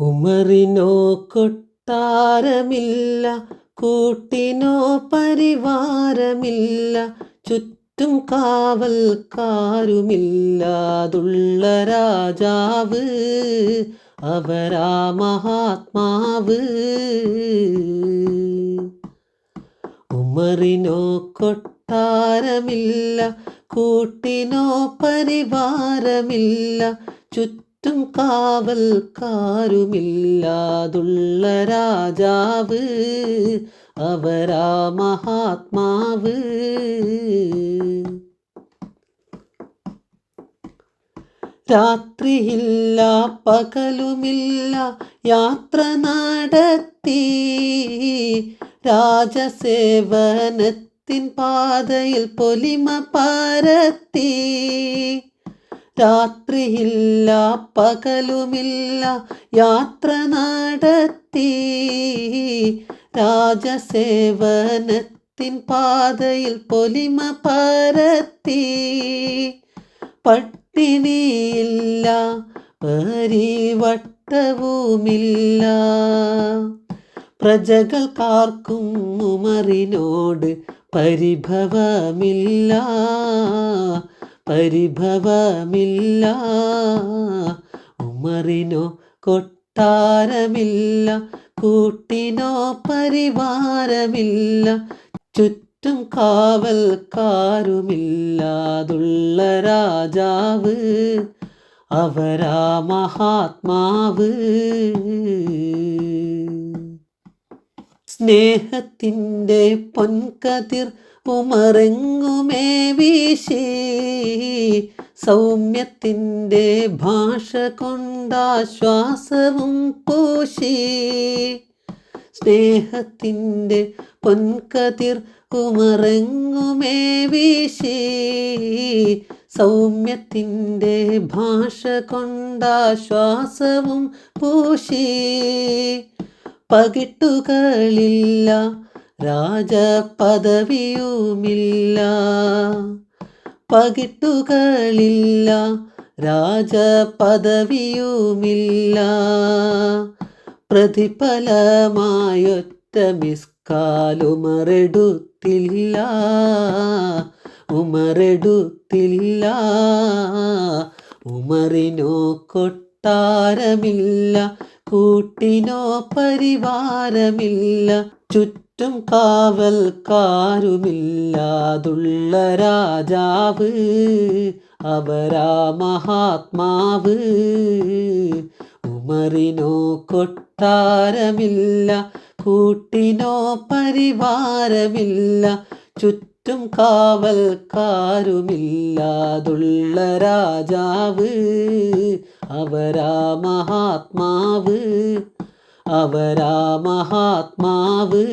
ഉമറിനോ കൊട്ടാരമില്ല കൂട്ടിനോ പരിവാരമില്ല ചുറ്റും കാവൽക്കാരുമില്ലാതുള്ള രാജാവ് അവരാ മഹാത്മാവ്. ഉമറിനോ കൊട്ടാരമില്ല കൂട്ടിനോ പരിവാരമില്ല ചുറ്റും കാവൽക്കാരുമില്ലാതുള്ള രാജാവ് അവരാ മഹാത്മാവ്. രാത്രിയില്ല പകലുമില്ല യാത്ര നടത്തി. രാജസേവനത്തിൻ പാതയിൽ പൊലിമ പരത്തി. രാത്രിയില്ല പകലുമില്ല യാത്ര നടത്തി. രാജസേവനത്തിൻ പാതയിൽ പൊലിമ പരത്തി. പട്ടിണിയില്ല പരിവട്ടവുമില്ല. പ്രജകൾക്കാർക്കും ഉമറിനോട് പരിഭവമില്ല. പരിഭവമില്ല. ഉമറിനോ കൊട്ടാരമില്ല. കൂട്ടിനോ പരിവാരമില്ല. ചുറ്റും കാവൽക്കാരുമില്ലാതുള്ള രാജാവ് അവരാ മഹാത്മാവ്. സ്നേഹത്തിന്റെ പൊൻകതിർ ഉമറെങ്ങുമേ വീശി? സൗമ്യത്തിന്റെ ഭാഷ കൊണ്ടാശ്വാസവും പൂശി. സ്നേഹത്തിന്റെ പൊൻകതിർ കുമറങ്ങുമേ വീശി. സൗമ്യത്തിന്റെ ഭാഷ കൊണ്ടാശ്വാസവും പൂശി. പകിട്ടുകളില്ല രാജപദവിയുമില്ല. പകിട്ടുകളില്ല രാജപദവിയുമില്ല. പ്രതിഫലമായൊറ്റ മിസ്കാലുമറെടുത്തില്ല ഉമറെടുത്തില്ല. ഉമറിനോ കൊട്ടാരമില്ല കൂട്ടിനോ പരിവാരമില്ല ചുറ്റും കാവൽക്കാരുമില്ലാതുള്ള രാജാവ് അവരാ മഹാത്മാവ്. ഉമറിനോ കൊട്ടാരമില്ല കൂട്ടിനോ പരിവാരമില്ല ചുറ്റും കാവൽക്കാരുമില്ലാതുള്ള രാജാവ് അവരാ മഹാത്മാവ് അവരാ മഹാത്മാവ്.